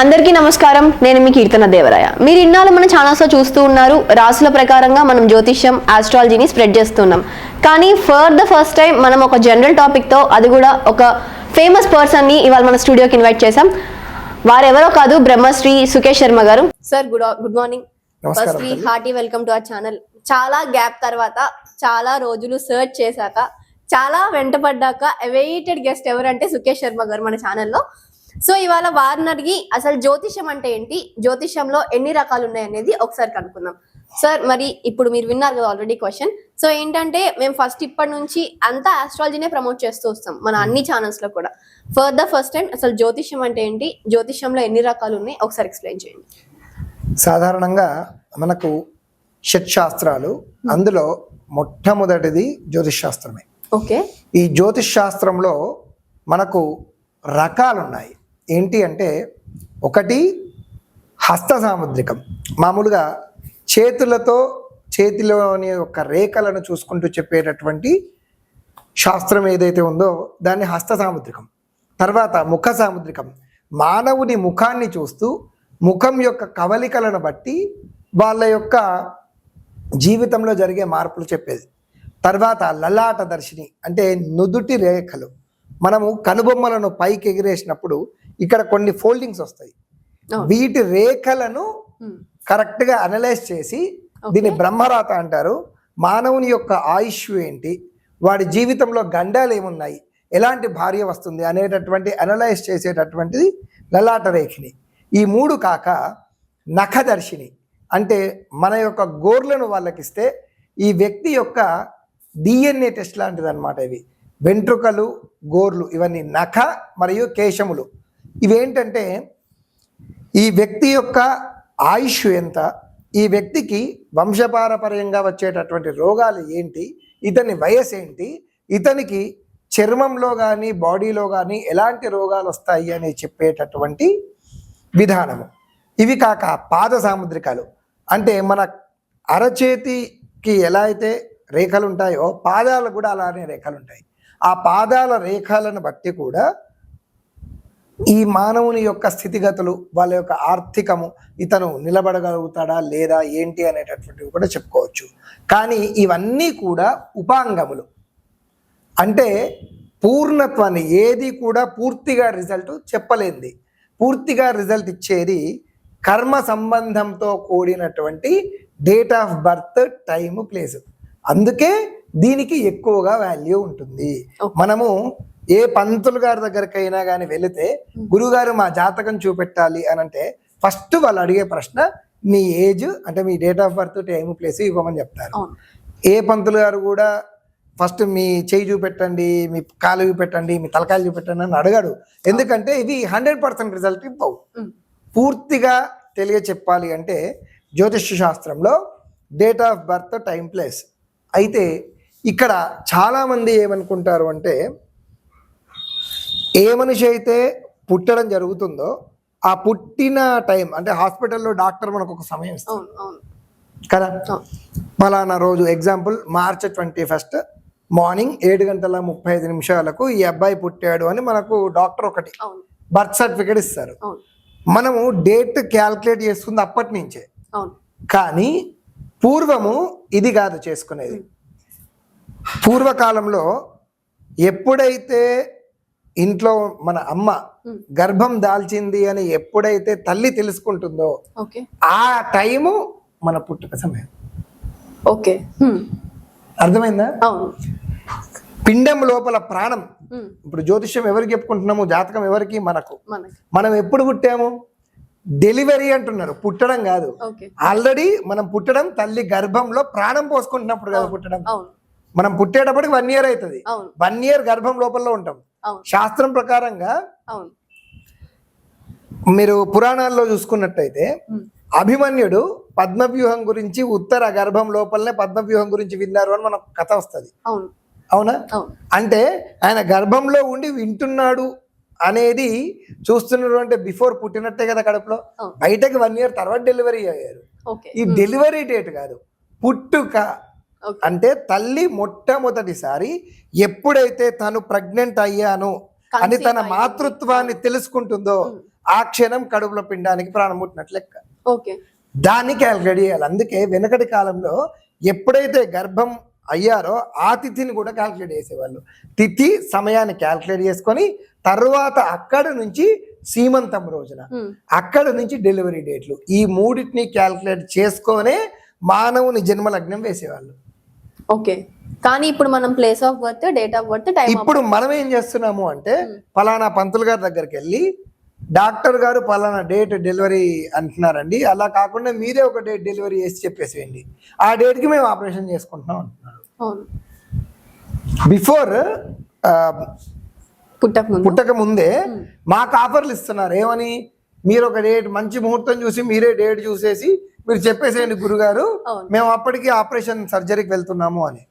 అందరికీ నమస్కారం. నేను మీ కీర్తన దేవరాయ. మీరు ఇన్నాళ్ళు మన ఛానల్స్లో చూస్తూ ఉన్నారు. రాసుల ప్రకారంగా మనం జ్యోతిష్యం ఆస్ట్రాలజీని స్ప్రెడ్ చేస్తున్నాం. కానీ ఫర్ ద ఫస్ట్ టైం మనం ఒక జనరల్ టాపిక్తో అది కూడా ఒక ఫేమస్ పర్సన్ని ఇవాళ మన స్టూడియోకి ఇన్వైట్ చేసాం వారెవరో కాదు బ్రహ్మశ్రీ సుకేష్ శర్మ గారు. సార్ గుడ్ గుడ్ మార్నింగ్ నమస్కారం firstly. Hearty welcome to our channel చాలా గ్యాప్ తర్వాత చాలా రోజులు సర్చ్ చేశాక చాలా వెంటపడ్డాక అవైటెడ్ గెస్ట్ ఎవరంటే సుకేష్ శర్మ గారు మన ఛానల్లో సో ఇవాళ వారిని అడిగి అసలు జ్యోతిషం అంటే ఏంటి? జ్యోతిషంలో ఎన్ని రకాలు ఉన్నాయి అనేది ఒకసారి కనుక్కుందాం. సార్ మరి ఇప్పుడు మీరు విన్నారు కదా ఆల్రెడీ క్వశ్చన్ సో ఏంటంటే మేము ఫస్ట్ ఇప్పటి నుంచి అంతా ఆస్ట్రాలజీనే ప్రమోట్ చేస్తూ వస్తాం మన అన్ని ఛానల్స్లో కూడా. ఫర్ ద ఫస్ట్ టైం అసలు జ్యోతిషం అంటే ఏంటి? జ్యోతిషంలో ఎన్ని రకాలు ఉన్నాయి ఒకసారి ఎక్స్ప్లెయిన్ చేయండి. సాధారణంగా మనకు షట్ శాస్త్రాలు అందులో మొట్టమొదటిది జ్యోతిష్ శాస్త్రమే ఓకే. ఈ జ్యోతిష్ శాస్త్రంలో మనకు రకాలు ఉన్నాయి ఏంటి అంటే ఒకటి హస్త సాముద్రికం. మామూలుగా చేతులతో చేతిలోని యొక్క రేఖలను చూసుకుంటూ చెప్పేటటువంటి శాస్త్రం ఏదైతే ఉందో దాన్ని హస్త సాముద్రికం. తర్వాత ముఖ సాముద్రికం. మానవుని ముఖాన్ని చూస్తూ ముఖం యొక్క కవలికలను బట్టి వాళ్ళ యొక్క జీవితంలో జరిగే మార్పులు చెప్పేది. తర్వాత లలాట దర్శిని అంటే నుదుటి రేఖలు. మనము కనుబొమ్మలను పైకి ఎగిరేసినప్పుడు ఇక్కడ కొన్ని ఫోల్డింగ్స్ వస్తాయి. వీటి రేఖలను Hmm. కరెక్ట్గా అనలైజ్ చేసి దీన్ని బ్రహ్మరాత అంటారు. మానవుని యొక్క ఆయుష్ ఏంటి? వాడి జీవితంలో గండాలు ఏమున్నాయి? ఎలాంటి భార్య వస్తుంది? అనేటటువంటి అనలైజ్ చేసేటటువంటిది లలాట రేఖిని ఈ మూడు కాక నఖదర్శిని అంటే మన యొక్క గోర్లను వాళ్ళకిస్తే ఈ వ్యక్తి యొక్క డిఎన్ఏ టెస్ట్ లాంటిది అనమాట ఇవి. వెంట్రుకలు గోర్లు ఇవన్నీ నఖ మరియు కేశములు. ఇవేంటంటే ఈ వ్యక్తి యొక్క ఆయుష్ ఎంత ఈ వ్యక్తికి వంశపారపర్యంగా వచ్చేటటువంటి రోగాలు ఏంటి ఇతని వయసు ఏంటి ఇతనికి చర్మంలో కానీ బాడీలో కానీ ఎలాంటి రోగాలు వస్తాయి అని చెప్పేటటువంటి విధానము. ఇవి కాక పాద సాముద్రికాలు. అంటే మన అరచేతికి ఎలా అయితే రేఖలు ఉంటాయో పాదాలు కూడా అలానే రేఖలు ఉంటాయి ఆ పాదాల రేఖలను బట్టి కూడా ఈ మానవుని యొక్క స్థితిగతులు వాళ్ళ యొక్క ఆర్థికము ఇతను నిలబడగలుగుతాడా లేదా ఏంటి అనేటటువంటివి కూడా చెప్పుకోవచ్చు. కానీ ఇవన్నీ కూడా ఉపాంగములు. అంటే పూర్ణత్వాన్ని ఏది కూడా పూర్తిగా రిజల్ట్ చెప్పలేంది పూర్తిగా రిజల్ట్ ఇచ్చేది కర్మ సంబంధంతో కూడినటువంటి date of birth time place. అందుకే దీనికి ఎక్కువగా వాల్యూ ఉంటుంది. మనము ఏ పంతులు గారి దగ్గరకైనా కానీ వెళితే గురుగారు మా జాతకం చూపెట్టాలి అని అంటే ఫస్ట్ వాళ్ళు అడిగే ప్రశ్న మీ ఏజ్ అంటే మీ date of birth time place ఇవ్వమని చెప్తారు. ఏ పంతులు గారు కూడా ఫస్ట్ మీ చేయి చూపెట్టండి మీ కాలు చూపెట్టండి మీ తలకాయలు చూపెట్టండి అని అడగాడు. ఎందుకంటే ఇవి హండ్రెడ్ పర్సెంట్ రిజల్ట్ ఇవ్వవు. పూర్తిగా తెలియ చెప్పాలి అంటే జ్యోతిష్ శాస్త్రంలో date of birth time place. అయితే ఇక్కడ చాలామంది ఏమనుకుంటారు అంటే ఏ మనిషి అయితే పుట్టడం జరుగుతుందో ఆ పుట్టిన టైం అంటే హాస్పిటల్లో డాక్టర్ మనకు ఒక సమయం అవును కదా? ఫలానా రోజు example March twenty first morning ఏడు గంటల ముప్పై ఐదు నిమిషాలకు ఈ అబ్బాయి పుట్టాడు అని మనకు డాక్టర్ ఒకటి బర్త్ సర్టిఫికేట్ ఇస్తారు. మనము డేట్ క్యాల్కులేట్ చేసుకుంది అప్పటి నుంచే. కానీ పూర్వము ఇది కాదు చేసుకునేది. పూర్వకాలంలో ఎప్పుడైతే ఇంట్లో మన అమ్మ. గర్భం దాల్చింది అని ఎప్పుడైతే తల్లి తెలుసుకుంటుందో ఆ టైము మన పుట్టుక సమయం. ఓకే. అర్థమైందా? పిండం లోపల ప్రాణం. ఇప్పుడు జ్యోతిష్యం ఎవరికి చెప్పుకుంటున్నాము? జాతకం ఎవరికి? మనకు. మనం ఎప్పుడు పుట్టాము? డెలివరీ అంటున్నారు. పుట్టడం కాదు. ఆల్రెడీ మనం పుట్టడం తల్లి గర్భంలో ప్రాణం పోసుకుంటున్నప్పుడు కదా పుట్టడం. మనం పుట్టేటప్పటికి వన్ ఇయర్ అవుతుంది. వన్ ఇయర్ గర్భం లోపల ఉంటాం. శాస్త్రం ప్రకారంగా అవును. మీరు పురాణాల్లో చూసుకున్నట్టయితే. అభిమన్యుడు పద్మవ్యూహం గురించి ఉత్తర గర్భం లోపలనే పద్మవ్యూహం గురించి విన్నారు అని మనకు కథ వస్తుంది. అవును. అంటే ఆయన గర్భంలో ఉండి వింటున్నాడు అనేది చూస్తున్నారు అంటే బిఫోర్ పుట్టినట్టే కదా కడుపులో. బయటకి వన్ ఇయర్ తర్వాత డెలివరీ అయ్యారు. ఈ డెలివరీ డేట్ కాదు పుట్టుక. అంటే తల్లి మొట్టమొదటిసారి ఎప్పుడైతే తను ప్రెగ్నెంట్ అయ్యాను అని తన. మాతృత్వాన్ని తెలుసుకుంటుందో. ఆ క్షణం కడుపులో పిండానికి ప్రాణం పుట్టినట్లు లెక్క. దాన్ని క్యాల్కులేట్ చేయాలి అందుకే వెనకటి కాలంలో ఎప్పుడైతే గర్భం అయ్యారో ఆ తిథిని కూడా క్యాల్కులేట్ చేసేవాళ్ళు. తిథి సమయాన్ని క్యాల్కులేట్ చేసుకొని తర్వాత అక్కడ నుంచి సీమంతం రోజున అక్కడ నుంచి డెలివరీ డేట్లు ఈ మూడింటిని క్యాల్కులేట్ చేసుకొనే మానవుని జన్మ లగ్నం వేసేవాళ్ళు. ఓకే. కానీ ఇప్పుడు మనం place of birth date of birth time ఇప్పుడు మనం ఏం చేస్తున్నాము అంటే ఫలానా పంతులు గారి దగ్గరికి వెళ్ళి డాక్టర్ గారు పలానా డేట్ డెలివరీ అంటున్నారండి. అలా కాకుండా మీరే ఒక డేట్ డెలివరీ చేసి చెప్పేసేయండి. ఆ డేట్కి మేము ఆపరేషన్ చేసుకుంటున్నాం అంటున్నారు. బిఫోర్ పుట్టక ముందే. మాకు ఆఫర్లు ఇస్తున్నారు. ఏమని? మీరు ఒక డేట్ మంచి ముహూర్తం చూసి మీరే డేట్ చూసేసి మీరు చెప్పేసేయండి గురుగారు. మేము అప్పటికి ఆపరేషన్ సర్జరీకి వెళ్తున్నాము అని.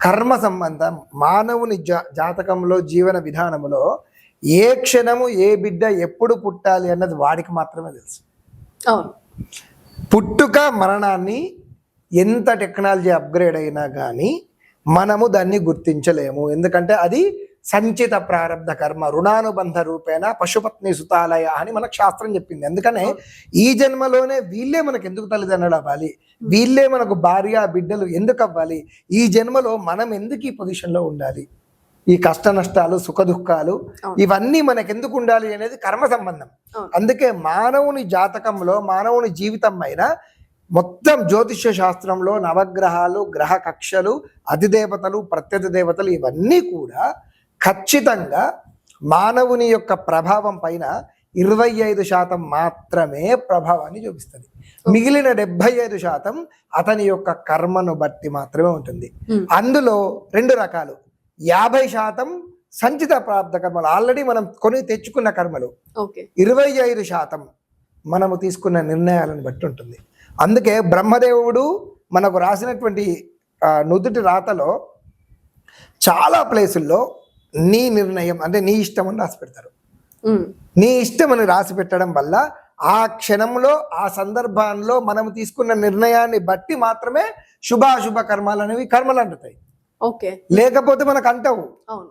కర్మ సంబంధం మానవుని జా జాతకంలో జీవన విధానములో ఏ క్షణము ఏ బిడ్డ ఎప్పుడు పుట్టాలి అన్నది వాడికి మాత్రమే తెలుసు. అవును. పుట్టుక మరణాన్ని ఎంత టెక్నాలజీ అప్గ్రేడ్ అయినా కానీ మనము దాన్ని గుర్తించలేము. ఎందుకంటే అది సంచిత ప్రారంధ కర్మ రుణానుబంధ రూపేణ పశుపత్ని సుతాలయ అని మనకు శాస్త్రం చెప్పింది. అందుకనే ఈ జన్మలోనే వీళ్ళే మనకు ఎందుకు తల్లిదండ్రులు అవ్వాలి? వీళ్ళే మనకు భార్య బిడ్డలు ఎందుకు అవ్వాలి? ఈ జన్మలో మనం ఎందుకు ఈ పొజిషన్లో ఉండాలి? ఈ కష్ట నష్టాలు సుఖ దుఃఖాలు. ఇవన్నీ మనకు ఎందుకు ఉండాలి అనేది కర్మ సంబంధం. అందుకే మానవుని జాతకంలో మానవుని జీవితం పైన మొత్తం జ్యోతిష్య శాస్త్రంలో నవగ్రహాలు గ్రహ కక్షలు అధిదేవతలు ప్రత్యధి దేవతలు ఇవన్నీ కూడా ఖచ్చితంగా మానవుని యొక్క ప్రభావం పైన ఇరవై ఐదు శాతం మాత్రమే ప్రభావాన్ని చూపిస్తుంది. మిగిలిన డెబ్బై ఐదు శాతం అతని యొక్క కర్మను బట్టి మాత్రమే ఉంటుంది. అందులో రెండు రకాలు. యాభై శాతం సంచిత ప్రాప్త కర్మలు. ఆల్రెడీ మనం కొని తెచ్చుకున్న కర్మలు. ఇరవై ఐదు శాతం మనము తీసుకున్న నిర్ణయాలను బట్టి ఉంటుంది. అందుకే బ్రహ్మదేవుడు మనకు రాసినటువంటి నుదుటి రాతలో చాలా ప్లేసుల్లో నీ నిర్ణయం అంటే నీ ఇష్టం అని రాసి పెడతారు. నీ ఇష్టం అని రాసి పెట్టడం వల్ల ఆ క్షణంలో ఆ సందర్భంలో మనం తీసుకున్న నిర్ణయాన్ని బట్టి మాత్రమే శుభాశుభ కర్మలు అనేవి కర్మలు అంటుతాయి. ఓకే. లేకపోతే మనకు అంటవు.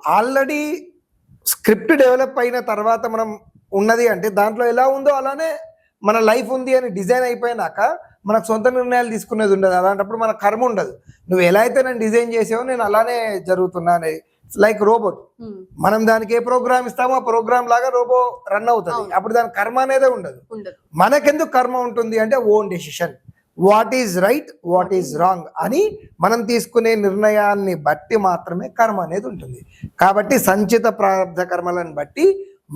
ఆల్రెడీ స్క్రిప్ట్ డెవలప్ అయిన తర్వాత మనం ఉన్నది అంటే దాంట్లో ఎలా ఉందో అలానే మన లైఫ్ ఉంది అని డిజైన్ అయిపోయినాక మనకు సొంత నిర్ణయాలు తీసుకునేది ఉండదు. అలాంటప్పుడు మన కర్మ ఉండదు. నువ్వు ఎలా అయితే నేను డిజైన్ చేసావో నేను అలానే జరుగుతున్నా అనేది లైక్ రోబోట్ ఉమ్, మనం దానికి ఏ ప్రోగ్రామ్ ఇస్తామో ఆ ప్రోగ్రామ్ లాగా రోబో రన్ అవుతుంది. అప్పుడు దాని కర్మ అనేదే ఉండదు. ఉండదు. మనకెందుకు కర్మ ఉంటుంది అంటే own decision what is right what is wrong అని మనం తీసుకునే నిర్ణయాన్ని బట్టి మాత్రమే కర్మ అనేది ఉంటుంది. కాబట్టి సంచిత ప్రారంభ కర్మలను బట్టి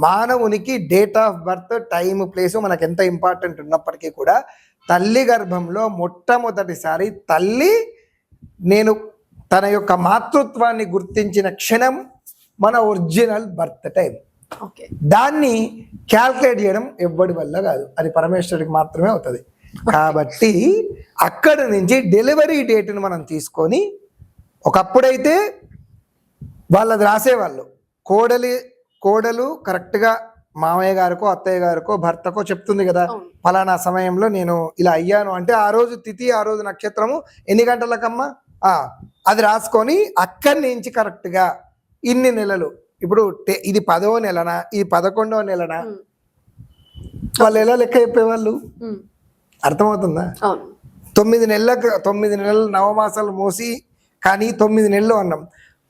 మానవునికి date of birth time place మనకు ఎంత ఇంపార్టెంట్ ఉన్నప్పటికీ కూడా తల్లి గర్భంలో మొట్టమొదటిసారి తల్లి నేను తన యొక్క మాతృత్వాన్ని గుర్తించిన క్షణం మన ఒరిజినల్ బర్త్ టైం. ఓకే. దాన్ని క్యాల్కులేట్ చేయడం ఎవ్వడి వల్ల కాదు. అది పరమేశ్వరుడికి మాత్రమే అవుతుంది. కాబట్టి అక్కడ నుంచి డెలివరీ డేట్ని మనం తీసుకొని ఒకప్పుడైతే వాళ్ళది రాసేవాళ్ళు. కోడలి కోడలు కరెక్ట్గా మామయ్య గారికో అత్తయ్య గారికో భర్తకో చెప్తుంది కదా. ఫలానా సమయంలో నేను ఇలా అయ్యాను. అంటే ఆ రోజు తిథి ఆ రోజు నక్షత్రము ఎన్ని గంటలకమ్మా? అది రాసుకొని అక్కడి నుంచి కరెక్ట్గా ఇన్ని నెలలు. ఇప్పుడు ఇది పదవ నెలనా ఇది పదకొండవ నెలనా? వాళ్ళు ఎలా లెక్క చెప్పేవాళ్ళు? అర్థమవుతుందా? తొమ్మిది నెలలకు తొమ్మిది నెలలు నవమాసాలు మోసి కానీ తొమ్మిది నెలలు అన్నాం.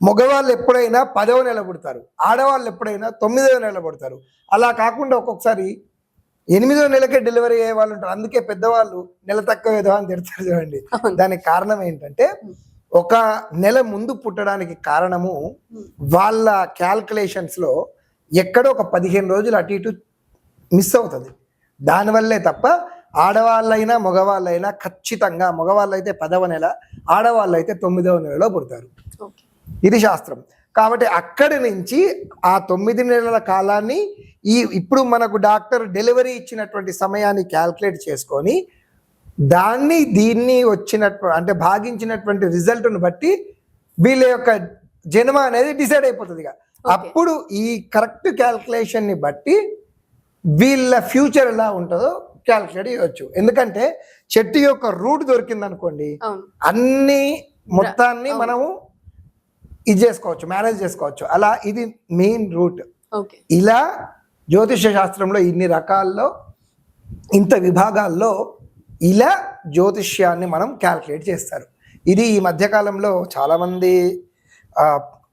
మగవాళ్ళు ఎప్పుడైనా పదవ నెల పుడతారు. ఆడవాళ్ళు ఎప్పుడైనా తొమ్మిదవ నెల పుడతారు. అలా కాకుండా ఒక్కొక్కసారి ఎనిమిదో నెలకే డెలివరీ అయ్యే వాళ్ళు ఉంటారు. అందుకే పెద్దవాళ్ళు నెల తక్కువ ఏదో అని తిడతారు చూడండి. దానికి కారణం ఏంటంటే ఒక నెల ముందు పుట్టడానికి కారణము వాళ్ళ క్యాల్కులేషన్స్లో ఎక్కడో ఒక పదిహేను రోజులు అటు ఇటు మిస్ అవుతుంది. దానివల్లే తప్ప ఆడవాళ్ళైనా మగవాళ్ళైనా ఖచ్చితంగా మగవాళ్ళు అయితే పదవ నెల ఆడవాళ్ళు అయితే తొమ్మిదవ నెలలో పుడతారు. ఇది శాస్త్రం. కాబట్టి అక్కడి నుంచి ఆ తొమ్మిది నెలల కాలాన్ని ఈ ఇప్పుడు మనకు డాక్టర్ డెలివరీ ఇచ్చినటువంటి సమయాన్ని క్యాల్కులేట్ చేసుకొని దాన్ని దీన్ని వచ్చినట్టు అంటే భాగించినటువంటి రిజల్ట్ను బట్టి వీళ్ళ యొక్క జన్మ అనేది డిసైడ్ అయిపోతుంది ఇక అప్పుడు ఈ కరెక్ట్ క్యాల్కులేషన్ని బట్టి వీళ్ళ ఫ్యూచర్ ఎలా ఉంటుందో క్యాల్కులేట్ చేయవచ్చు ఎందుకంటే చెట్టు యొక్క రూట్ దొరికింది అనుకోండి అన్ని మొత్తాన్ని మనము ఇది చేసుకోవచ్చు మేనేజ్ చేసుకోవచ్చు. అలా ఇది మెయిన్ రూట్. ఇలా జ్యోతిష శాస్త్రంలో ఇన్ని రకాల్లో ఇంత విభాగాల్లో ఇలా జ్యోతిష్యాన్ని మనం క్యాల్కులేట్ చేస్తారు. ఇది ఈ మధ్యకాలంలో చాలామంది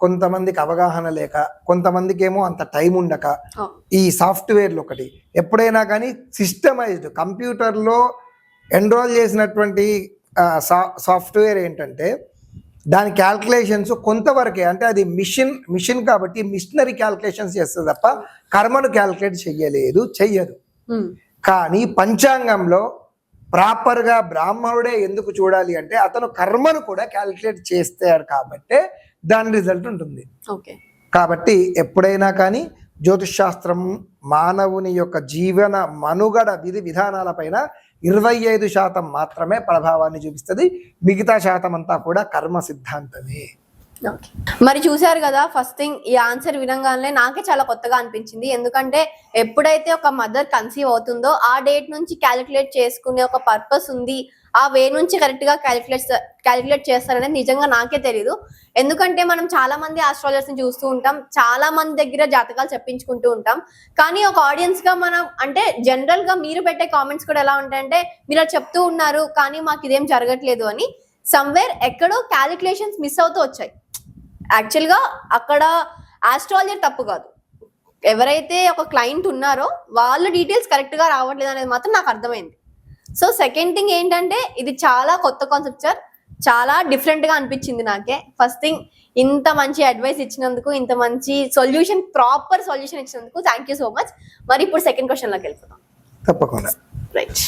కొంతమందికి అవగాహన లేక కొంతమందికి ఏమో అంత టైం ఉండక. ఈ సాఫ్ట్వేర్లు ఒకటి. ఎప్పుడైనా కానీ సిస్టమైజ్డ్ కంప్యూటర్లో ఎన్రోల్ చేసినటువంటి సాఫ్ట్వేర్ ఏంటంటే దాని క్యాల్కులేషన్స్ కొంతవరకే అంటే అది మిషన్ మిషన్ కాబట్టి మిషనరీ క్యాల్కులేషన్స్ చేస్తుంది తప్ప కర్మను క్యాల్కులేట్ చెయ్యలేదు చెయ్యదు. ఉమ్. కానీ పంచాంగంలో ప్రాపర్గా బ్రాహ్మణుడే ఎందుకు చూడాలి అంటే అతను కర్మను కూడా క్యాల్కులేట్ చేస్తాడు కాబట్టే దాని రిజల్ట్ ఉంటుంది. ఓకే. కాబట్టి ఎప్పుడైనా కానీ జ్యోతిష్ శాస్త్రం మానవుని యొక్క జీవన మనుగడ విధి విధానాలపైన ఇరవై ఐదు శాతం మాత్రమే ప్రభావాన్ని చూపిస్తుంది. మిగతా శాతం అంతా కూడా కర్మ సిద్ధాంతమే. మరి చూశారు కదా ఫస్ట్ థింగ్ ఈ ఆన్సర్ వినంగానే నాకే చాలా కొత్తగా అనిపించింది. ఎందుకంటే ఎప్పుడైతే ఒక మదర్ కన్సీవ్ అవుతుందో ఆ డేట్ నుంచి క్యాలిక్యులేట్ చేసుకునే ఒక పర్పస్ ఉంది. ఆ వే నుంచి కరెక్ట్గా క్యాలిక్యులేట్ క్యాలిక్యులేట్ చేస్తారనేది నిజంగా నాకే తెలియదు ఎందుకంటే మనం చాలా మంది ఆస్ట్రాలజర్స్ని చూస్తూ ఉంటాం. చాలా మంది దగ్గర జాతకాలు చెప్పించుకుంటూ ఉంటాం. కానీ ఒక ఆడియన్స్గా మనం అంటే జనరల్గా మీరు పెట్టే కామెంట్స్ కూడా ఎలా ఉంటాయంటే మీరు చెప్తూ ఉన్నారు కానీ మాకు ఇదేం జరగట్లేదు అని. సమ్వేర్ ఎక్కడో క్యాలిక్యులేషన్స్ మిస్ అవుతూ వచ్చాయి. యాక్చువల్గా అక్కడ ఆస్ట్రాలజర్ తప్పు కాదు. ఎవరైతే ఒక క్లయింట్ ఉన్నారో వాళ్ళ డీటెయిల్స్ కరెక్ట్గా రావట్లేదు అనేది మాత్రం నాకు అర్థమైంది. సో సెకండ్ థింగ్ ఏంటంటే ఇది చాలా కొత్త కాన్సెప్ట్ సార్ చాలా డిఫరెంట్గా అనిపించింది నాకే. ఫస్ట్ థింగ్ ఇంత మంచి అడ్వైస్ ఇచ్చినందుకు ఇంత మంచి సొల్యూషన్ ప్రాపర్ సొల్యూషన్ ఇచ్చినందుకు థ్యాంక్ యూ సో మచ్ మరి ఇప్పుడు సెకండ్ క్వశ్చన్లోకి వెళ్ళిపోతాం తప్పకుండా. రైట్